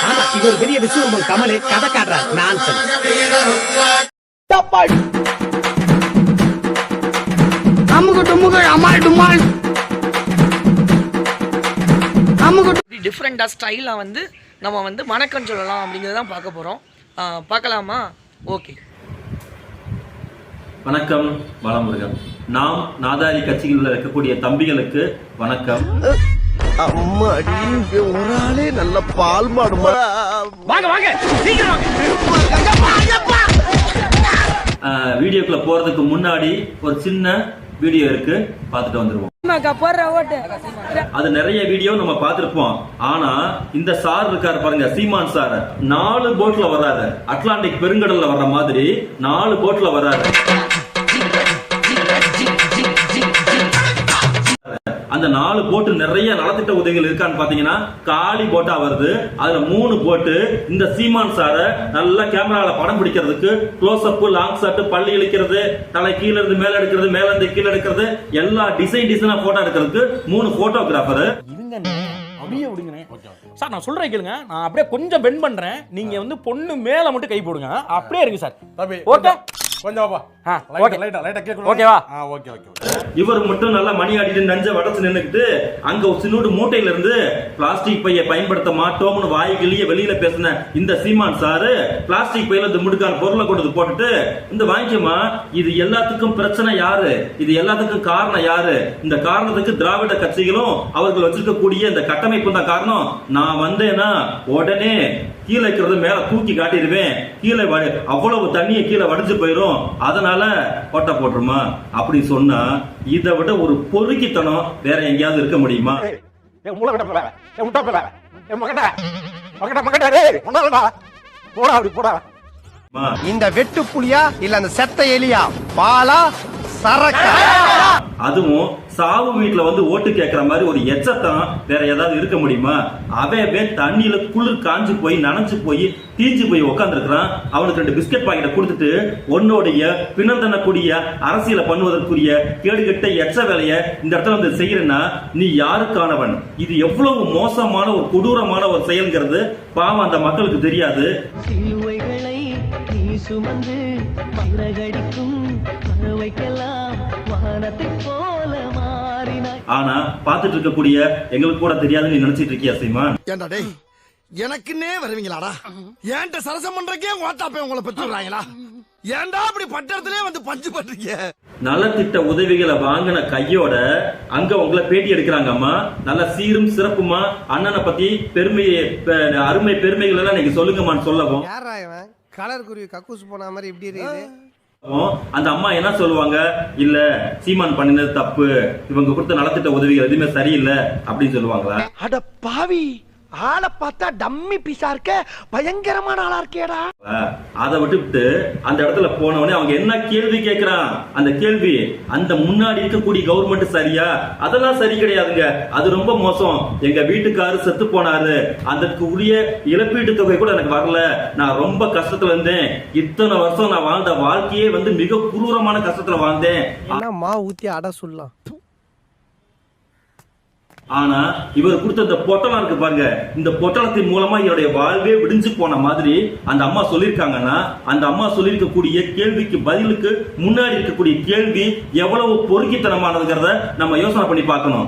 ஆமா இது ஒரு பெரிய விஸ்வரூபம் கமலு கதை காட்டுறாரு. நான் அமுகு டுமுகு அமால் டுமால் அமுகு டிஃப்ரெண்ட்டாக ஸ்டைலாக வந்து நம்ம வந்து வணக்கம் சொல்லலாம் அப்படிங்கிறத தான் பார்க்க போகிறோம் பார்க்கலாமா? ஓகே. வணக்கம் வளமுருகன் நாம் நாதாரி கட்சிகளில் இருக்கக்கூடிய தம்பிகளுக்கு வணக்கம். ஒரு ஆளே நல்ல பால் மாடுமா? வீடியோக்குள்ள போறதுக்கு முன்னாடி ஒரு சின்ன வீடியோ இருக்கு. பார்த்துட்டு வந்துருவோம். அது நிறைய வீடியோ நம்ம பார்த்திருப்போம். ஆனா இந்த சார் இருக்காரு பாருங்க சீமான் சார். நாலு போட்ல வர்றாரு. அட்லாண்டிக் பெருங்கடல்ல வர்ற மாதிரி நாலு போட்ல வர்றாரு. அந்த நாலு போட்டு நிறைய நலத்திட்ட உதவிகள் இருக்கான்னு பாத்தீங்கன்னா காலி போட்டா வருது. அதுல மூணு போட்டு இந்த சீமான் சார நல்லா கேமரால படம் பிடிக்கிறதுக்கு க்ளோஸ் அப் லாங் ஷாட் பள்ளி இழுக்கிறது தலை கீழ இருந்து மேல எடுக்கிறது மேல இருந்து கீழ எடுக்கிறது எல்லா டிசைன் டிசைனா போட்டோ எடுக்கிறதுக்கு மூணு போட்டோகிராஃபர் அப்படியே விடுங்கண்ணே சார் நான் சொல்றேன் கேளுங்க. நான் அப்படியே கொஞ்சம் பெண்ட் பண்றேன். நீங்க வந்து பொண்ணு மேல மட்டும் கை போடுங்க. அப்படியே இருங்க சார். ஓகே கொஞ்சம் வா. ஆ, லைட்டா okay. லைட்டா லைட்டா கேட்க ஓகேவா? ஆ ஓகே ஓகே ஓகே இவர் மட்டும் நல்லா மணி ஆடிட்டு நஞ்ச வடச்சு நின்னுக்கிட்டு அங்க ஒரு சின்னோடு மூட்டையில இருந்து பிளாஸ்டிக் பையை பயன்படுத்த மாட்டோம்னு வாய்கிலேயே வெளியில பேசின இந்த சீமான் சாரு பிளாஸ்டிக் பையில இந்த முடுக்கான பொருளை கொண்டு வந்து போட்டுட்டு இந்த வாங்கிக்கமா இது எல்லாத்துக்கும் பிரச்சனை யாரு? இது எல்லாத்துக்கும் காரணம் யாரு? இந்த காரணத்துக்கு திராவிட கட்சிகளும் அவர்கள் வச்சிருக்கக்கூடிய இந்த கட்டமைப்பு தான் காரணம். நான் வந்தேன்னா உடனே கீழே இருக்கிறது மேல தூக்கி காட்டிடுவேன். கீழே வடி- அவ்வளவு தண்ணியை கீழே வடிஞ்சு போயிரும். அதனால கொட்டை போட்டுருமா? அப்படி சொன்னா இதை விட ஒரு பொறுக்கித்தனம் வேற எங்கேயாவது இருக்க முடியுமா? இந்த வெட்டு புலியா இல்ல அந்த செத்த எலியா? பாலா சரக்கா? அதுவும் சாவு வீட்டில் வந்து ஓட்டு கேட்குற மாதிரி ஒரு எச்சத்தம் வேற ஏதாவது இருக்க முடியுமா? அவன் அவன் தண்ணியில குளிர் காஞ்சு போய் நனைஞ்சு போய் தீஞ்சு போய் உட்காந்துருக்கிறான் அவனுக்கு ரெண்டு பிஸ்கட் பாக்கெட்டை கொடுத்துட்டு உன்னுடைய பின்னந்தனக்கூடிய அரசியலை பண்ணுவதற்குரிய கேடுகட்ட எச்ச வேலையை இந்த இடத்துல வந்து செய்யறேன்னா நீ யாருக்கானவன்? இது எவ்வளவு மோசமான ஒரு கொடூரமான ஒரு செயல்ங்கிறது பாவம் அந்த மக்களுக்கு தெரியாது. சுமந்து பறவைக்கெல்லாம் வானத்தை போல ஆனா பார்த்துட்டு இருக்கக்கூடிய எங்களுக்கு கூட தெரியாதுன்னு நீ நினைச்சிட்டு இருக்கியா சீமான்? ஏண்டா டேய் எனக்குன்னே வருவீங்களாடா? ஏன்ட்ட சரசம் பண்றக்கே ஓட்டாப்பே உங்களை பெற்றுறாங்களா ஏன்டா அப்படி பட்டத்திலே வந்து பஞ்சு பண்றீங்க? நலத்திட்ட உதவிகளை வாங்கின கையோட அங்க உங்களை பேட்டி எடுக்கிறாங்க அம்மா. நல்ல சீரும் சிறப்புமா? அண்ணனை பத்தி பெருமை பெ- அருமை பெருமைகள் எல்லாம் நீங்க சொல்லுங்கம்மான்னு சொல்லவும். யாரா இவன்? கலர் குருவி கக்கூஸ் போன மாதிரி இப்படி இருக்குது. அந்த அம்மா என்ன சொல்லுவாங்க? இல்ல சீமான் பண்ணினது தப்பு. இவங்க கொடுத்த நலத்திட்ட உதவிகள் எதுவுமே சரியில்லை. அப்படின்னு சொல்லுவாங்களா? அட பாவி! ஆளை பார்த்தா டம்மி பீஸா இருக்க பயங்கரமான ஆளா இருக்கேடா. அதை விட்டுவிட்டு அந்த இடத்துல போனவனே அவங்க என்ன கேள்வி கேட்கறான் அந்த கேள்வி அந்த முன்னாடி இருக்கக்கூடிய கவர்மெண்ட் சரியா? அதெல்லாம் சரி கிடையாதுங்க. அது ரொம்ப மோசம். எங்க வீட்டுக்காரு செத்து போனாரு. அதற்கு உரிய இழப்பீட்டு தொகை கூட எனக்கு வரல. நான் ரொம்ப கஷ்டத்துல இருந்தேன். இத்தனை வருஷம் நான் வாழ்ந்த வாழ்க்கையே வந்து மிக குரூரமான கஷ்டத்துல வாழ்ந்தேன். என்ன மா ஊத்தி அட சொல்லலாம் ஆனா இவர் கொடுத்த இந்த பொட்டலம் இருக்கு பாருங்க. இந்த பொட்டலத்தின் மூலமா என்னுடைய வாழ்வே விடிஞ்சு போன மாதிரி அந்த அம்மா சொல்லியிருக்காங்கன்னா அந்த அம்மா சொல்லியிருக்கக்கூடிய கேள்விக்கு பதிலுக்கு முன்னாடி இருக்கக்கூடிய கேள்வி எவ்வளவு பொறுக்கித்தனமானதுங்கிறத நம்ம யோசனை பண்ணி பார்க்கணும்.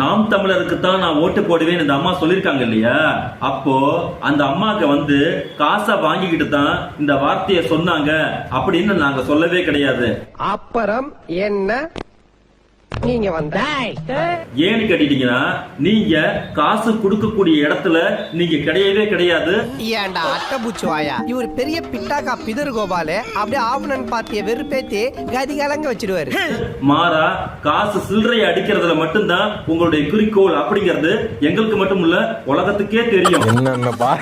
நாம் தமிழருக்கு தான் நான் ஓட்டு போடுவேன் இந்த அம்மா சொல்லியிருக்காங்க இல்லையா? அப்போ அந்த அம்மாக்கு வந்து காசை வாங்கிக்கிட்டு தான் இந்த வார்த்தையை சொன்னாங்க அப்படின்னு நாங்க சொல்லவே கிடையாது. அப்புறம் என்ன? நீங்க வந்த. ஏன்னு கேட்டீங்கன்னா நீங்க காசு கொடுக்கக்கூடிய இடத்துல நீங்க கிடையவே கிடையாது. ஏன்டா அட்டபூச்சி வாயா? இவர் பெரிய பிட்டாக்கா பிதர் கோபாலு அப்படியே ஆவணன் பார்ட்டிய வெறுப்பேத்தி கதி கலங்க வச்சிடுவாரு. மாறா காசு சில்லறையை அடிக்கிறதுல மட்டும்தான் உங்களுடைய குறிக்கோள் அப்படிங்கிறது எங்களுக்கு மட்டும் இல்ல உலகத்துக்கே தெரியும். என்னென்ன பா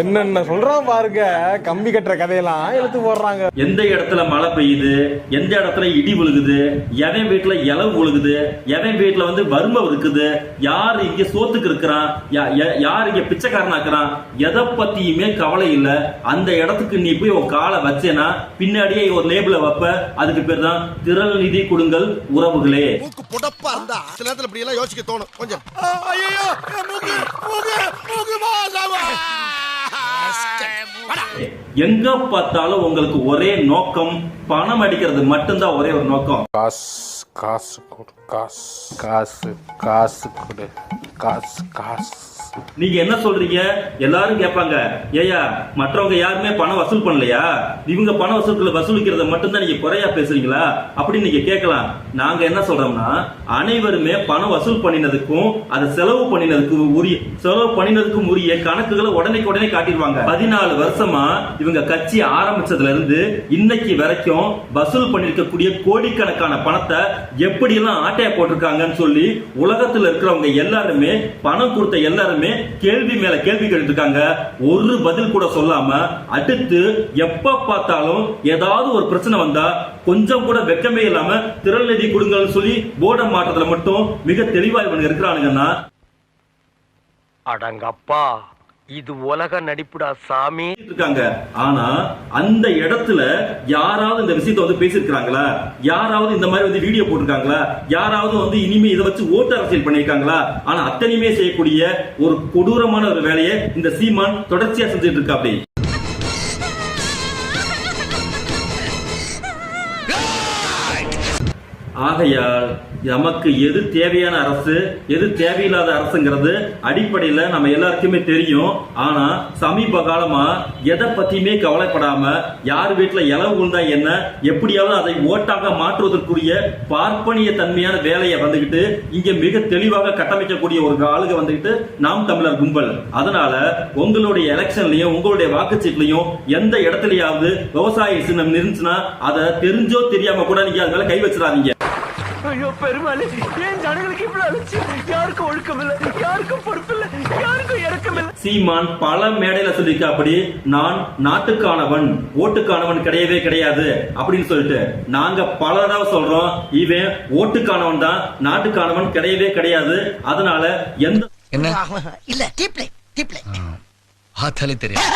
என்னென்ன சொல்றான் பாருங்க. கம்பி கட்டுற கதையெல்லாம் எடுத்து போடுறாங்க. எந்த இடத்துல மழை பெய்யுது? எந்த இடத்துல இடி விழுகுது? எவன் வீட்டுல இலை இலவு உழுகுது எவன் வீட்டுல வந்து வறுமை இருக்குது யார் இங்க சோத்துக்கு இருக்கிறான் யார் இங்க பிச்சைக்காரனா இருக்கிறான் எதை பத்தியுமே கவலை இல்ல. அந்த இடத்துக்கு நீ போய் உன் காலை வச்சேனா பின்னாடியே ஒரு லேபிள வைப்ப அதுக்கு பேர் தான் திரள் நிதி கொடுங்கள் உறவுகளே. மூக்கு புடப்பா இருந்தா சில நேரத்துல இப்படி எல்லாம் யோசிக்க தோணும். கொஞ்சம். ஐயோ மூக்கு மூக்கு மூக்கு மாசாவா எங்க பார்த்தாலும் உங்களுக்கு ஒரே நோக்கம் பணம் அடிக்கிறது மட்டும்தான் ஒரே ஒரு நோக்கம். காசு கொடு காசு. காசு காசு கொடு. காசு காசு. நீங்க என்ன சொல்றீங்க? எல்லாரும் கேட்பாங்க ஏயா மற்றவங்க யாருமே பணம் வசூல் பண்ணலையா? இவங்க பணம் வசூல்களை வசூலிக்கிறத மட்டும்தான் நீங்க குறையா பேசுறீங்களா? அப்படின்னு நீங்க கேட்கலாம். நாங்க என்ன சொல்றோம்னா அனைவருமே பணம் வசூல் பண்ணினதுக்கும் அதை செலவு பண்ணினதுக்கும் உரிய செலவு பண்ணினதுக்கும் உரிய கணக்குகளை உடனே உடனே காட்டிடுவாங்க. பதினாலு வருஷமா இவங்க கட்சி ஆரம்பிச்சதுல இருந்து இன்னைக்கு வரைக்கும் வசூல் பண்ணிருக்கக்கூடிய கோடிக்கணக்கான பணத்தை எப்படி எல்லாம் போட்டிருக்காங்கன்னு சொல்லி உலகத்துல இருக்கிறவங்க எல்லாருமே பணம் கொடுத்த எல்லாருமே கேள்வி மேல கேள்வி கேட்டு இருக்காங்க ஒரு பதில் கூட சொல்லாம அடுத்து எப்ப பார்த்தாலும் ஏதாவது ஒரு பிரச்சனை வந்தா கொஞ்சம் கூட வெக்கமே இல்லாம திரள் நிதி கொடுங்கன்னு சொல்லி போர்டை மாற்றத்துல மட்டும் மிக தெளிவா இவங்க இருக்கிறானுங்கன்னா அடங்கப்பா. இது உலக நடிப்புடா சாமி. இருக்காங்க. ஆனா அந்த இடத்துல யாராவது இந்த விஷயத்தை வந்து பேசியிருக்காங்களா யாராவது இந்த மாதிரி வந்து வீடியோ போட்டிருக்காங்களா? யாராவது வந்து இனிமே இதை வச்சு ஓட்டு அரசியல் பண்ணியிருக்காங்களா? ஆனா அத்தனையுமே செய்யக்கூடிய ஒரு கொடூரமான ஒரு வேலையை இந்த சீமான் தொடர்ச்சியா செஞ்சுட்டு இருக்கா அப்படி ஆகையால் நமக்கு எது தேவையான அரசு எது தேவையில்லாத அரசுங்கிறது அடிப்படையில் நம்ம எல்லாருக்குமே தெரியும். ஆனால் சமீப காலமாக எதை பற்றியுமே கவலைப்படாமல் யார் வீட்டில் இலவு உண்டா என்ன எப்படியாவது அதை ஓட்டாக மாற்றுவதற்குரிய பார்ப்பனிய தன்மையான வேலையை வந்துக்கிட்டு இங்கே மிக தெளிவாக கட்டமைக்கக்கூடிய ஒரு ஆளுக வந்துக்கிட்டு நாம் தமிழர் கும்பல். அதனால உங்களுடைய எலெக்ஷன்லையும் உங்களுடைய வாக்குச்சீட்லையும் எந்த இடத்துலையாவது விவசாய சின்னம் இருந்துச்சுன்னா அதை தெரிஞ்சோ தெரியாம கூட நீங்க அது மேல கை வச்சிடாதீங்க. பெருமாளே ஏன் ஜனங்களுக்கு இவ்வளவு அலட்சி யாருக்கும் ஒழுக்கம் இல்ல யாருக்கும் பொறுப்பு இல்ல யாருக்கும் இறக்கம் இல்ல சீமான் பல மேடையில சொல்லியிருக்க அப்படி நான் நாட்டுக்கானவன் ஓட்டுக்கானவன் கிடையவே கிடையாது அப்படின்னு சொல்லிட்டு நாங்க பல தடவை சொல்றோம் இவன் ஓட்டுக்கானவன் தான் நாட்டுக்கானவன் கிடையவே கிடையாது அதனால எந்த இல்ல டீப்லை டீப்லை ஆத்தாலே தெரியும்